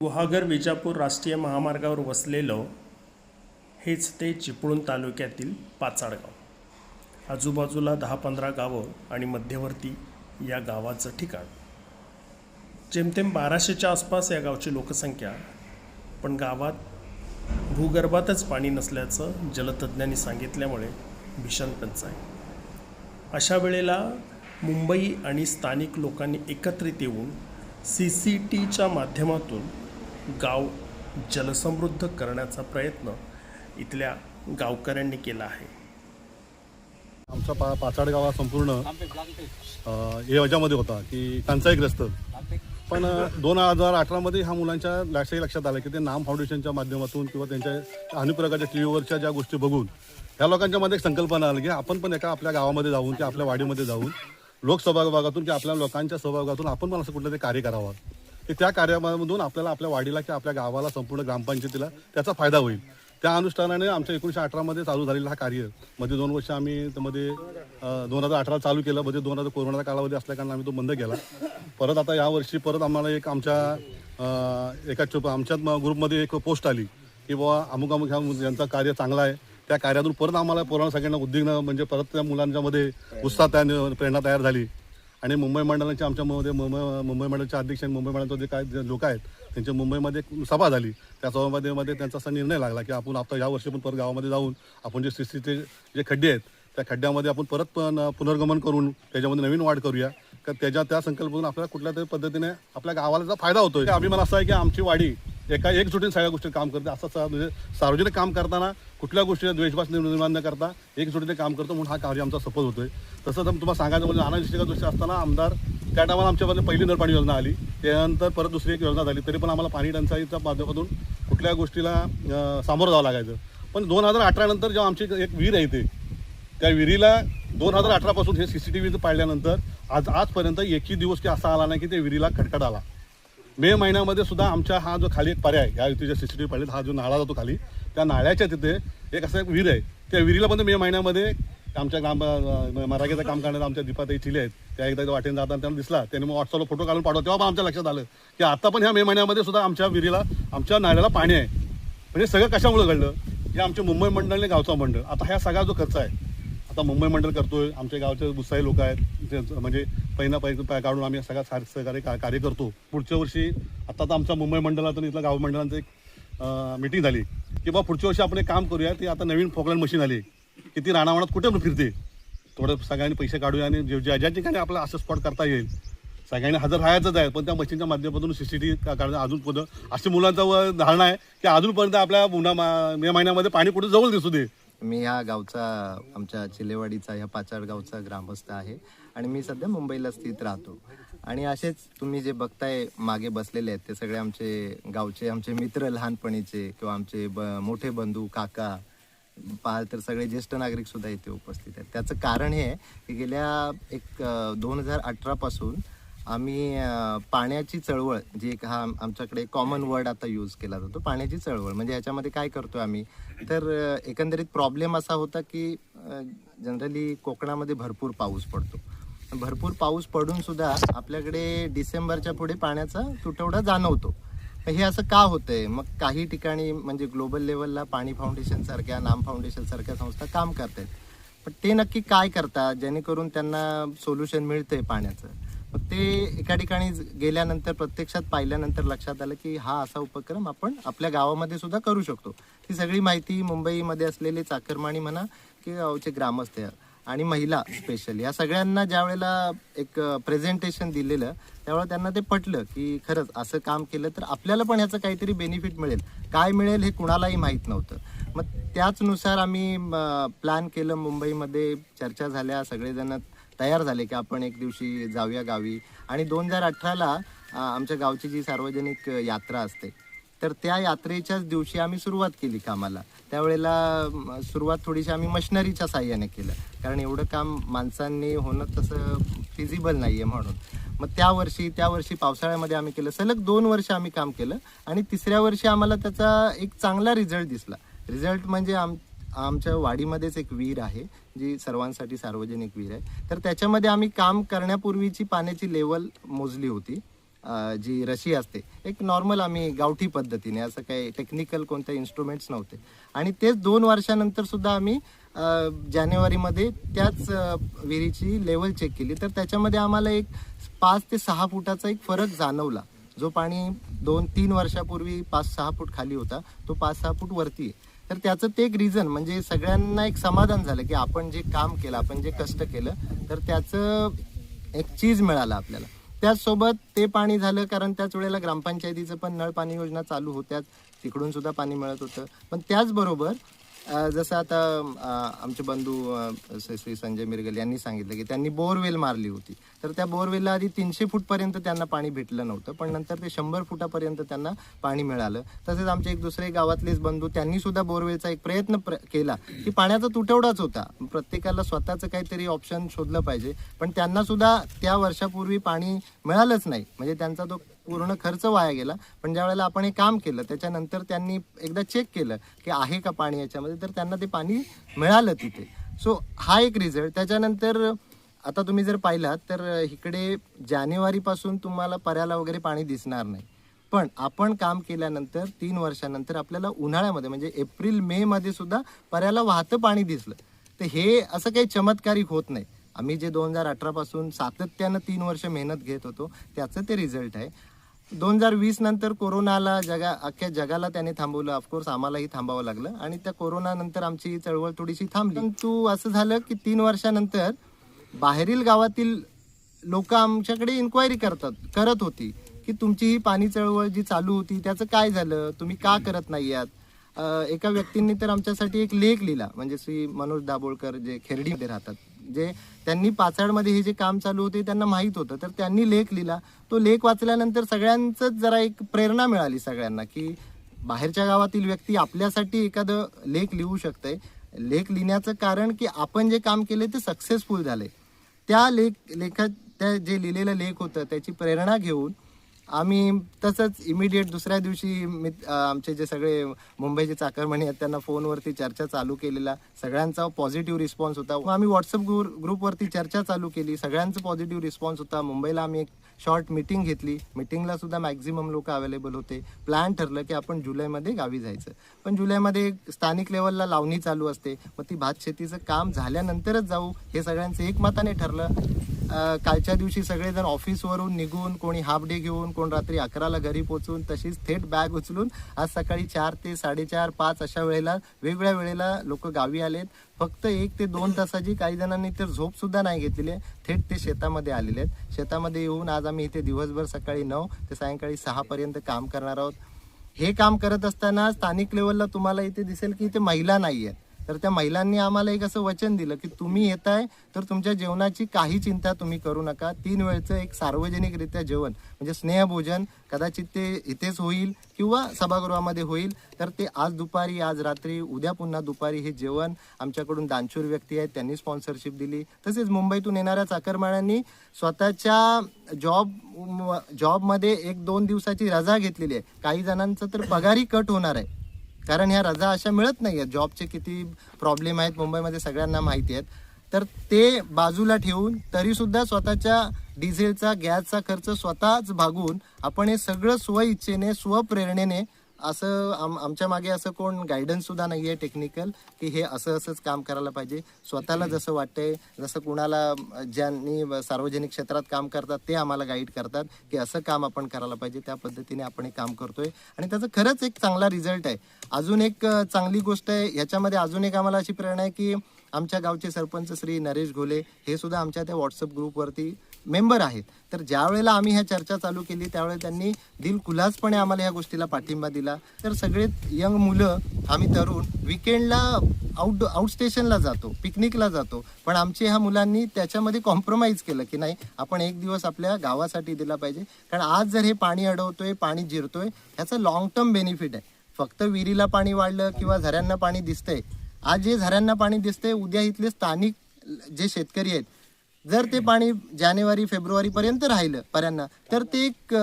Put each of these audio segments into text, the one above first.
गुहागर विजापूर राष्ट्रीय महामार्गावर वसलेलं हेच ते चिपळूण तालुक्यातील पाचाडगाव. आजूबाजूला दहा पंधरा गावं आणि मध्यवर्ती या गावाचं ठिकाण. जेमतेम बाराशेच्या आसपास या गावची लोकसंख्या पण गावात भूगर्भातच पाणी नसल्याचं जलतज्ज्ञांनी सांगितल्यामुळे भीषण टंचाई. अशा वेळेला मुंबई आणि स्थानिक लोकांनी एकत्रित येऊन सी सी टीच्या माध्यमातून गाव जलसमृद्ध करण्याचा प्रयत्न इथल्या गावकऱ्यांनी केला आहे. आमचा पा पाचाड गाव हा संपूर्ण हे याच्यामध्ये होता की टंचाईग्रस्त पण दोन हजार अठरामध्ये ह्या मुलांच्या लक्षही लक्षात आलं की ते नाम फाउंडेशनच्या माध्यमातून किंवा त्यांच्या अनेक प्रकारच्या टी व्हीवरच्या ज्या गोष्टी बघून त्या लोकांच्या मध्ये एक संकल्पना आली की आपण पण एका आपल्या गावामध्ये जाऊन किंवा आपल्या वाडीमध्ये जाऊन लोकसहभागातून किंवा आपल्या लोकांच्या सहभागातून आपण पण असं कुठलं ते कार्य करावं. की त्या कार्यामधून आपल्याला आपल्या वाडीला किंवा आपल्या गावाला संपूर्ण ग्रामपंचायतीला त्याचा फायदा होईल. त्या अनुष्ठानाने आमच्या एकोणीसशे अठरामध्ये चालू झालेला हा कार्य. मध्ये दोन वर्ष आम्ही त्यामध्ये दोन हजार अठरा चालू केलं. मध्ये दोन हजार कोरोनाचा कालावधी असल्याकारणाने आम्ही तो बंद केला. परत आता यावर्षी परत आम्हाला एक आमच्या एका चुप आमच्यात ग्रुपमध्ये एक पोस्ट आली की बाबा अमुक अमुक ह्या यांचं कार्य चांगलं आहे. त्या कार्यातून परत आम्हाला पोरांना सगळ्यांना उद्विग्न म्हणजे परत त्या मुलांच्यामध्ये उत्साह त्या प्रेरणा तयार झाली. आणि मुंबई मंडळाच्या आमच्या मध्ये मुंबई मुंबई मंडळाचे अध्यक्ष आणि मुंबई मंडळाचे जे काय लोक आहेत त्यांच्या मुंबईमध्ये एक सभा झाली. त्या सभामध्ये मध्ये त्यांचा असा निर्णय लागला की आपण आता या वर्षी पण परत गावामध्ये जाऊन आपण जे सीसीचे जे खड्डे आहेत त्या खड्ड्यामध्ये आपण परत पण पुनर्गमन करून त्याच्यामध्ये नवीन वाढ करूया. का त्याच्या त्या संकल्पातून आपल्याला कुठल्या तरी पद्धतीने आपल्या गावाला जर फायदा होतोय. अभिमान असा आहे की आमची वाडी एका एकजुटीने सगळ्या गोष्टी काम करते. असं म्हणजे सार्वजनिक काम करताना कुठल्या गोष्टीचा द्वेषभास निर्माण न करता एकजुटीने काम करतो म्हणून हा कार्य आमचा सफल होतोय. तसं तर तुम्हाला सांगायचं म्हणजे नाना दृष्टिका दृष्टी असताना आमदार त्या टायमाला आमच्यामध्ये पहिली नळपाणी योजना आली. त्यानंतर परत दुसरी एक योजना झाली. तरी पण आम्हाला पाणी टंचाईच्या माध्यमातून कुठल्या गोष्टीला सामोरं जावं लागायचं. पण दोन हजार अठरा नंतर जेव्हा आमची एक विहीर आहे ते त्या विहिरीला दोन हजार अठरापासून हे सी सी टी व्ही पाळल्यानंतर आज आजपर्यंत एकही दिवस की असा आला नाही की त्या विहिरीला खडखड आला. मे महिन्यामध्ये सुद्धा आमच्या हा जो खाली एक पर्याय या युतीच्या सी सी टी व्ही हा जो नाळा जातो खाली त्या नाळ्याच्या तिथे एक असं एक विहीर आहे. त्या विहिरीला पण मे महिन्यामध्ये आमच्या ग्राम मराठीचं काम करणाऱ्या आमच्या दीपाताई चिले आहेत. त्या एकदा वाटेन जाताना त्यांना दिसला. त्यांनी मग व्हॉट्सअपला फोटो काढून पाठवला. तेव्हा आमच्या लक्षात आलं की आता पण ह्या मे महिन्यामध्ये सुद्धा आमच्या विहिरीला आमच्या नाळ्याला पाणी आहे. म्हणजे सगळं कशामुळे घडलं? हे आमचे मुंबई मंडळ आणि गावचा मंडळ. आता ह्या सगळा जो खर्च आहे आता मुंबई मंडळ करतोय. आमच्या गावचे दुसरे लोक आहेत. म्हणजे पहिला पैसे काढून आम्ही सगळा सार सहकार्य का- कार्य करतो. पुढच्या वर्षी आता तर आमच्या मुंबई मंडळातून इथलं गाव मंडळांचं एक मीटिंग झाली. की बा पुढच्या वर्षी आपण एक काम करूया ती आता नवीन फोकलँड मशीन आली. की ती राणावणात कुठे पण फिरते. थोडं सगळ्यांनी पैसे काढूया आणि जे- ज्या ज्या ठिकाणी आपला असं स्पॉट करता येईल. सगळ्यांनी हजर राहायचंच आहे पण त्या मशीनच्या माध्यमातून सी सी टी व्ही काढणं अजून पुढं अशी मुलांचा धारणा आहे की अजूनपर्यंत आपल्या उन्हा मा- मे महिन्यामध्ये पाणी कुठे जवळ दिसू दे. मी ह्या गावचा आमच्या चिलेवाडीचा ह्या पाचाड गावचा ग्रामस्थ आहे आणि मी सध्या मुंबईला स्थित राहतो. आणि असेच तुम्ही जे बघताय मागे बसलेले आहेत ते सगळे आमचे गावचे आमचे मित्र लहानपणीचे किंवा आमचे ब मोठे बंधू काका पाहाल तर सगळे ज्येष्ठ नागरिकसुद्धा इथे उपस्थित आहेत. त्याचं कारण हे आहे की गेल्या एक दोन हजार अठरापासून आम्ही पाण्याची चळवळ जी एक हा आमच्याकडे कॉमन वर्ड आता यूज केला जातो पाण्याची चळवळ. म्हणजे याच्यामध्ये काय करतो आम्ही? तर एकंदरीत प्रॉब्लेम असा होता की जनरली कोकणामध्ये भरपूर पाऊस पडतो. भरपूर पाऊस पडून सुद्धा आपल्याकडे डिसेंबरच्या पुढे पाण्याचा तुटवडा जाणवतो. हे असं का होतंय? मग काही ठिकाणी म्हणजे ग्लोबल लेवलला पाणी फाउंडेशन सारख्या नाम फाउंडेशन सारख्या संस्था काम करतायत. पण ते नक्की काय करतात? जेणेकरून त्यांना सोल्युशन मिळतंय पाण्याचं. ते एका ठिकाणी गेल्यानंतर प्रत्यक्षात पाहिल्यानंतर लक्षात आलं की हा असा उपक्रम आपण आपल्या गावामध्ये सुद्धा करू शकतो. ती सगळी माहिती मुंबईमध्ये असलेले चाकरमाणी म्हणा की गावचे ग्रामस्थ आणि महिला स्पेशली या सगळ्यांना ज्या वेळेला एक प्रेझेंटेशन दिलेलं त्यावेळेला त्यांना ते पटलं की खरंच असं काम केलं तर आपल्याला पण ह्याचं काहीतरी बेनिफिट मिळेल. काय मिळेल हे कुणालाही माहीत नव्हतं. मग त्याचनुसार आम्ही प्लॅन केलं मुंबईमध्ये चर्चा झाल्या सगळेजण तयार झाले की आपण एक दिवशी जाऊया गावी. आणि दोन हजार अठराला आमच्या गावची जी सार्वजनिक यात्रा असते तर त्या यात्रेच्याच दिवशी आम्ही सुरुवात केली कामाला. त्यावेळेला सुरुवात थोडीशी आम्ही मशिनरीच्या साह्याने केलं. कारण एवढं काम माणसांनी होणं तसं फिजिबल नाही आहे म्हणून. मग त्या वर्षी त्या वर्षी पावसाळ्यामध्ये आम्ही केलं. सलग दोन वर्ष आम्ही काम केलं. आणि तिसऱ्या वर्षी आम्हाला त्याचा एक चांगला रिझल्ट दिसला. रिझल्ट म्हणजे आम आमच्या वाडीमध्येच एक विहीर आहे जी सर्वांसाठी सार्वजनिक विहीर आहे. तर त्याच्यामध्ये आम्ही काम करण्यापूर्वीची पाण्याची लेवल मोजली होती. जी रशी असते एक नॉर्मल आम्ही गावठी पद्धतीने असं काही टेक्निकल कोणते इन्स्ट्रुमेंट्स नव्हते. आणि तेच दोन वर्षानंतर सुद्धा आम्ही जानेवारीमध्ये त्याच विहिरीची लेवल चेक केली. तर त्याच्यामध्ये आम्हाला एक पाच ते सहा फुटाचा एक फरक जाणवला. जो पाणी दोन तीन वर्षापूर्वी पाच सहा फूट खाली होता तो पाच सहा फूट वरती आहे. तर त्याचं ते एक रिझन म्हणजे सगळ्यांना एक समाधान झालं की आपण जे काम केलं आपण जे कष्ट केलं तर त्याचं एक चीज मिळालं आपल्याला. त्याचसोबत ते पाणी झालं कारण त्याच वेळेला ग्रामपंचायतीचं पण नळ पाणी योजना चालू होत्याच. तिकडून सुद्धा पाणी मिळत होतं. पण त्याचबरोबर जसं आता आमचे बंधू श्री श्री संजय मिरगल यांनी सांगितलं की त्यांनी बोरवेल मारली होती. तर त्या बोरवेलला आधी तीनशे फूटपर्यंत त्यांना पाणी भेटलं नव्हतं पण नंतर ते शंभर फुटापर्यंत त्यांना पाणी मिळालं. तसेच आमचे एक दुसरे गावातलेच बंधू त्यांनी सुद्धा बोरवेलचा एक प्रयत्न प्र केला की पाण्याचा तुटवडाच होता. प्रत्येकाला स्वतःचं काहीतरी ऑप्शन शोधलं पाहिजे पण त्यांना सुद्धा त्या वर्षापूर्वी पाणी मिळालंच नाही. म्हणजे त्यांचा तो पूर्ण खर्च वाया गेला. पण ज्या वेळेला आपण हे काम केलं त्याच्यानंतर त्यांनी एकदा चेक केलं की आहे का पाणी याच्यामध्ये तर त्यांना ते पाणी मिळालं तिथे. सो हा एक रिझल्ट त्याच्यानंतर आता तुम्ही जर पाहिलात तर इकडे जानेवारीपासून तुम्हाला पर्याला वगैरे पाणी दिसणार नाही. पण आपण काम केल्यानंतर तीन वर्षानंतर आपल्याला उन्हाळ्यामध्ये म्हणजे एप्रिल मे मध्ये सुद्धा पर्याला वाहतं पाणी दिसलं. तर हे असं काही चमत्कारिक होत नाही. आम्ही जे दोन हजार अठरापासून सातत्यानं तीन वर्ष मेहनत घेत होतो त्याचं ते रिझल्ट आहे. दोन हजार वीस नंतर कोरोनाला जगा अख्ख्या जगाला त्याने थांबवलं. ऑफकोर्स आम्हालाही थांबावं लागलं. आणि त्या कोरोना नंतर आमची चळवळ थोडीशी थांबली. परंतु असं झालं की तीन वर्षानंतर बाहेरील गावातील लोक आमच्याकडे इन्क्वायरी करतात करत होती की तुमची ही पाणी चळवळ जी चालू होती त्याचं काय झालं? तुम्ही का करत नाही आहात? एका व्यक्तींनी तर आमच्यासाठी एक लेख लिहिला. म्हणजे श्री मनोज दाभोळकर जे खेरडीमध्ये राहतात. जे त्यांनी पाचाडमध्ये हे जे काम चालू होते त्यांना माहीत होतं. तर त्यांनी लेख लिहिला. तो लेख वाचल्यानंतर सगळ्यांचंच जरा एक प्रेरणा मिळाली सगळ्यांना की बाहेरच्या गावातील व्यक्ती आपल्यासाठी एखादं लेख लिहू शकते लेख लिहिण्याचं कारण की आपण जे काम केले ते सक्सेसफुल झाले त्या लेख लेखात त्या जे लिहिलेलं लेख होतं त्याची प्रेरणा घेऊन आम्ही तसंच इमिडिएट दुसऱ्या दिवशी मी आमचे जे सगळे मुंबईचे चाकरमणी आहेत त्यांना फोनवरती चर्चा चालू केलेला. सगळ्यांचा पॉझिटिव्ह रिस्पॉन्स होता. आम्ही व्हॉट्सअप ग्रुप ग्रुपवरती चर्चा चालू केली. सगळ्यांचं पॉझिटिव्ह रिस्पॉन्स होता. मुंबईला आम्ही एक शॉर्ट मिटिंग घेतली. मिटिंगला सुद्धा मॅक्झिमम लोक अवेलेबल होते. प्लॅन ठरलं की आपण जुलैमध्ये गावी जायचं. पण जुलैमध्ये स्थानिक लेवलला लावणी चालू असते. मग ती भात शेतीचं काम झाल्यानंतरच जाऊ हे सगळ्यांचं एकमताने ठरलं. कालच्या दिवशी सगळेजण ऑफिसवरून निघून कोणी हाफ डे घेऊन कोण रात्री अकराला घरी पोचून तशीच थेट बॅग उचलून आज सकाळी चार ते साडेचार पाच अशा वेळेला वेगवेगळ्या वेळेला लोक गावी आलेत. फक्त एक ते दोन तासाची काही जणांनी तर झोप सुद्धा नाही घेतलेली आहे. थेट ते शेतामध्ये आलेले आहेत. शेतामध्ये येऊन आज आम्ही इथे दिवसभर सकाळी नऊ ते सायंकाळी सहापर्यंत काम करणार आहोत. हे काम करत असताना स्थानिक लेवलला तुम्हाला इथे दिसेल की इथे महिला नाही आहेत तर त्या महिलांनी आम्हाला एक असं वचन दिलं की तुम्ही येत आहे तर तुमच्या जेवणाची काही चिंता तुम्ही करू नका. तीन वेळचं एक सार्वजनिकरित्या जेवण म्हणजे स्नेहभोजन कदाचित ते इथेच होईल किंवा सभागृहामध्ये होईल. तर ते आज दुपारी आज रात्री उद्या पुन्हा दुपारी हे जेवण आमच्याकडून दानशूर व्यक्ती आहेत त्यांनी स्पॉन्सरशिप दिली. तसेच मुंबईतून येणाऱ्या चाकरमाळ्यांनी स्वतःच्या जॉब जॉबमध्ये एक दोन दिवसाची रजा घेतलेली आहे. काही जणांचं तर पगारही कट होणार आहे. कारण ह्या रजा अशा मिळत नाही आहेत. जॉबचे किती प्रॉब्लेम आहेत मुंबईमध्ये सगळ्यांना माहिती आहेत. तर ते बाजूला ठेवून तरीसुद्धा स्वतःच्या डिझेलचा गॅसचा खर्च स्वतःच भागून आपण हे सगळं स्वइच्छेने स्वप्रेरणेने असं आम आमच्या मागे असं कोण गायडन्स सुद्धा नाही आहे टेक्निकल की हे असं असंच काम करायला पाहिजे. स्वतःला जसं वाटतंय जसं कुणाला ज्यांनी सार्वजनिक क्षेत्रात काम करतात ते आम्हाला गाईड करतात की असं काम आपण करायला पाहिजे. त्या पद्धतीने आपण हे काम करतोय. आणि त्याचं खरंच एक चांगला रिझल्ट आहे. अजून एक चांगली गोष्ट आहे ह्याच्यामध्ये अजून एक आम्हाला अशी प्रेरणा आहे की आमच्या गावचे सरपंच श्री नरेश घोले हे सुद्धा आमच्या त्या व्हॉट्सअप ग्रुपवरती मेंबर आहेत. तर ज्या वेळेला आम्ही ह्या चर्चा चालू केली त्यावेळेला त्यांनी दिलखुलासपणे आम्हाला ह्या गोष्टीला पाठिंबा दिला. तर सगळे यंग मुलं आम्ही तरुण विकेंडला आउट आउट स्टेशनला जातो पिकनिकला जातो. पण आमच्या ह्या मुलांनी त्याच्यामध्ये कॉम्प्रोमाइज केलं की नाही आपण एक दिवस आपल्या गावासाठी दिला पाहिजे. कारण आज जर हे पाणी अडवतोय पाणी जिरतोय ह्याचं लॉंग टर्म बेनिफिट आहे. फक्त विहिरीला पाणी वाढलं किंवा झऱ्यांना पाणी दिसतंय. आज जे झऱ्यांना पाणी दिसतंय उद्या इथले स्थानिक जे शेतकरी आहेत जर ते पाणी जानेवारी फेब्रुवारी पर्यंत राहिलं पर्यांना तर ते एक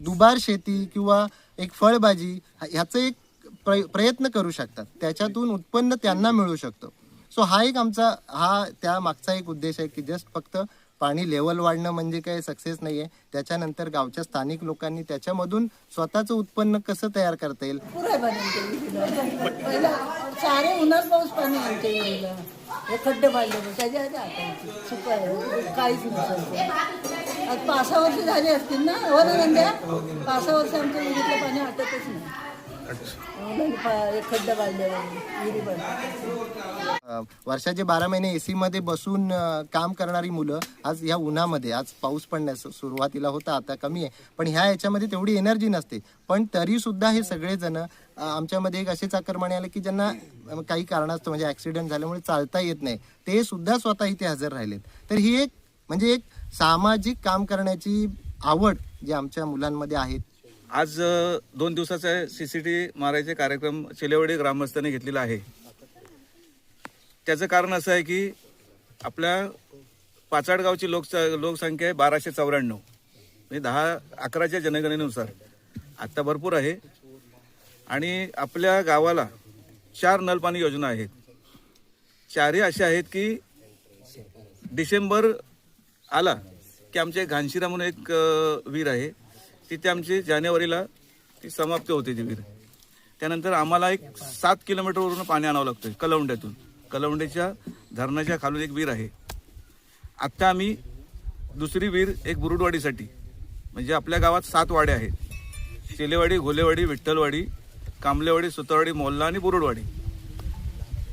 दुबार शेती किंवा एक फळभाजी ह्याचं एक प्र- प्रयत्न करू शकतात. त्याच्यातून उत्पन्न त्यांना मिळू शकतं. सो हा एक आमचा हा त्या मागचा एक उद्देश आहे की जस्ट फक्त पाणी लेवल वाढणं म्हणजे काय सक्सेस नाही आहे त्याच्यानंतर गावच्या स्थानिक लोकांनी त्याच्यामधून स्वतःचं उत्पन्न कसं तयार करता येईल? सारे उन्हात पाऊस पाणी आणते हे खड्डे पाहिजे त्याच्या आधी काहीच नसायचं पाच सहा वर्ष झाली असतील ना हो ना पाच सहा वर्ष आमच्या विहिरीतलं पाणी आटतच नाही. वर्षाचे बारा महिने एसी मध्ये बसून काम करणारी मुलं आज ह्या उन्हामध्ये आज पाऊस पडण्यास सुरुवातीला होता आता कमी आहे. पण ह्या याच्यामध्ये तेवढी एनर्जी नसते. पण तरी सुद्धा हे सगळेजण आमच्यामध्ये एक असे चाकरमाने आले की ज्यांना काही कारणास्तव म्हणजे ऍक्सिडेंट झाल्यामुळे चालता येत नाही. ते सुद्धा स्वतः इथे हजर राहिलेत. तर ही एक म्हणजे एक सामाजिक काम करण्याची आवड जी आमच्या मुलांमध्ये आहेत आज दोन दिवसाचा सी सी टी मारायचे कार्यक्रम चिलेवाडी ग्रामस्थांनी घेतलेला आहे. त्याचं कारण असं आहे की आपल्या पाचाडगावची लोक लोकसंख्या आहे बाराशे चौऱ्याण्णव. म्हणजे दहा अकराच्या जनगणनेनुसार. आत्ता भरपूर आहे. आणि आपल्या गावाला चार नलपाणी योजना आहेत. चारही अशा आहेत की डिसेंबर आला की आमचे घानशिरा म्हणून एक वीर आहे. तिथे आमची जानेवारीला ती समाप्त होते ती विहीर त्यानंतर आम्हाला एक सात किलोमीटरवरून पाणी आणावं लागतं कलवंड्यातून. कलवंड्याच्या धरणाच्या खालून एक विहीर आहे. आत्ता आम्ही दुसरी विहीर एक बुरुडवाडीसाठी म्हणजे आपल्या गावात सात वाडे आहेत. शेलेवाडी घोलेवाडी विठ्ठलवाडी कांबलेवाडी सुतवाडी मोल्ला आणि बुरुडवाडी.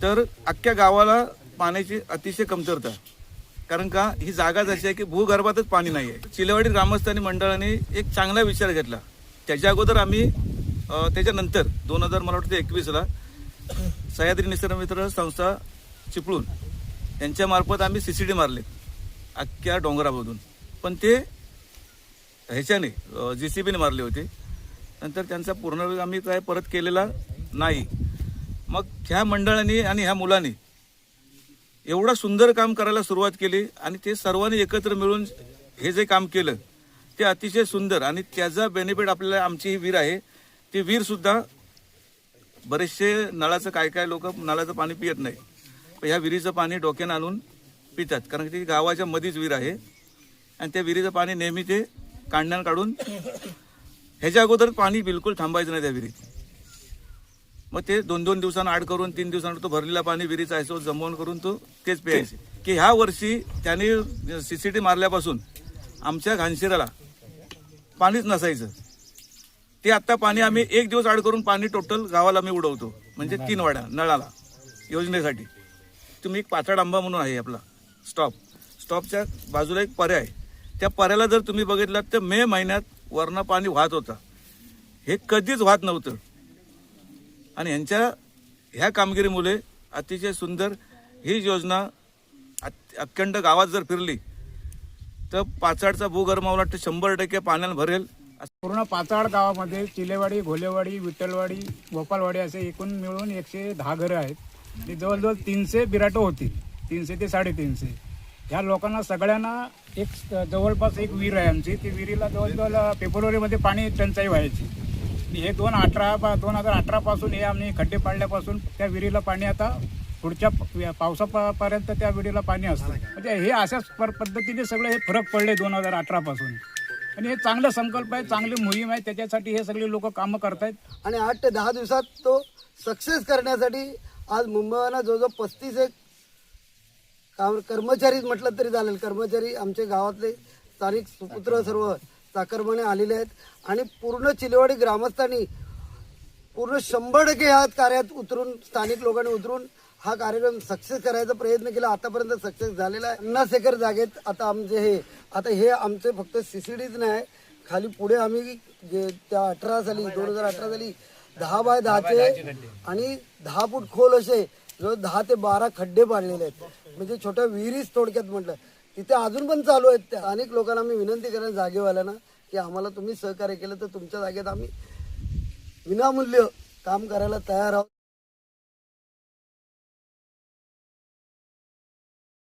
तर अख्ख्या गावाला पाण्याची अतिशय कमतरता. कारण का ही जागाच अशी आहे की भूगर्भातच पाणी नाही आहे चिलेवाडी ग्रामस्थांनी मंडळाने एक चांगला विचार घेतला. त्याच्या अगोदर आम्ही त्याच्यानंतर दोन हजार मला वाटतं एकवीसला सह्याद्री निसर्ग मित्र संस्था चिपळून यांच्यामार्फत आम्ही सी सी डी मारले अख्ख्या डोंगरामधून. पण ते ह्याच्याने जी सी बीने मारले होते. नंतर त्यांचा पूर्ण आम्ही काय परत केलेला नाही. मग ह्या मंडळाने आणि ह्या मुलांनी एवढं सुंदर काम करायला सुरुवात केली आणि ते सर्वांनी एकत्र मिळून हे जे काम केलं ते अतिशय सुंदर आणि त्याचा बेनिफिट आपल्याला आमची ही विहीर आहे. ती विहीर सुद्धा बरेचसे नळाचं काय काय लोक नळाचं पाणी पियत नाही. पण ह्या विहिरीचं पाणी डोक्यानं आणून पितात. कारण की ती गावाच्या मधीच विहीर आहे. आणि त्या विहिरीचं पाणी नेहमी ते काढण्यानं काढून ह्याच्या अगोदर पाणी बिलकुल थांबायचं नाही त्या विहिरीत. मग ते दोन दोन दिवसांना आड करून तीन दिवसांना तो भरलेला पाणी विहिरीचा आहे जमवून करून तो तेच प्यायचे. की ह्या वर्षी त्यांनी सीसीटी मारल्यापासून आमच्या घानशिराला पाणीच नसायचं. ते आत्ता पाणी आम्ही एक दिवस आड करून पाणी टोटल गावाला आम्ही उडवतो. म्हणजे तीन वाड्या नळाला योजनेसाठी. तुम्ही एक पाचाड आंबा म्हणून आहे आपला स्टॉप स्टॉपच्या बाजूला एक पर्याय आहे. त्या पर्याला जर तुम्ही बघितलात तर मे महिन्यात वरनं पाणी वाहत होता. हे कधीच वाहत नव्हतं. आणि यांच्या ह्या कामगिरीमुळे अतिशय सुंदर ही योजना अत- अखंड गावात जर फिरली तर पाचाडचा भूगर्भ मला वाटतं शंभर टक्के पाण्यानं भरेल. पूर्ण पाचाड गावामध्ये चिलेवाडी घोलेवाडी विठ्ठलवाडी गोपालवाडी असे एकूण मिळून एकशे दहा घरं आहेत. आणि जवळजवळ तीनशे बिराटं होतील. तीनशे ते साडेतीनशे. ह्या लोकांना सगळ्यांना एक जवळपास एक विहीर आहे आमची. ती विहिरीला जवळजवळ फेब्रुवारीमध्ये पाणी टंचाई व्हायची. हे दोन अठरा पा दोन हजार अठरापासून हे आम्ही खड्डे पाडल्यापासून त्या विहिरीला पाणी आता पुढच्या पावसापर्यंत त्या विहिरीला पाणी असतं. म्हणजे हे अशाच पर- पद्धतीने सगळे हे फरक पडले दोन हजार अठरापासून. आणि हे चांगला संकल्प आहे चांगली मोहीम आहे त्याच्यासाठी हे सगळे लोक कामं करतायत. आणि आठ ते दहा दिवसात तो सक्सेस करण्यासाठी आज मुंबईला जवळजवळ पस्तीस एक काम कर्मचारीच म्हटलं तरी चालेल. कर्मचारी आमचे गावातले स्थानिक सुपुत्र सर्व चाकरमाने आलेले आहेत. आणि पूर्ण चिलेवाडी ग्रामस्थांनी पूर्ण शंभर टक्के ह्या कार्यात उतरून स्थानिक लोकांनी उतरून हा कार्यक्रम सक्सेस करायचा प्रयत्न केला. आतापर्यंत सक्सेस झालेला आहे. पन्नास एकर जागेत आता आमचे हे आता हे आमचे फक्त सीसीडीच नाही खाली पुढे आम्ही जे त्या अठरा साली दोन हजार अठरा साली दहा बाय दहाचे आणि दहा फूट खोल असे जवळ दहा ते बारा खड्डे पाडलेले आहेत. म्हणजे छोट्या विहिरीच थोडक्यात म्हटलं. तिथे अजून पण चालू आहेत त्या. अनेक लोकांना आम्ही विनंती करेन जागेवाल्यांना की आम्हाला तुम्ही सहकार्य केलं तर तुमच्या जागेत आम्ही विनामूल्य काम करायला तयार आहोत.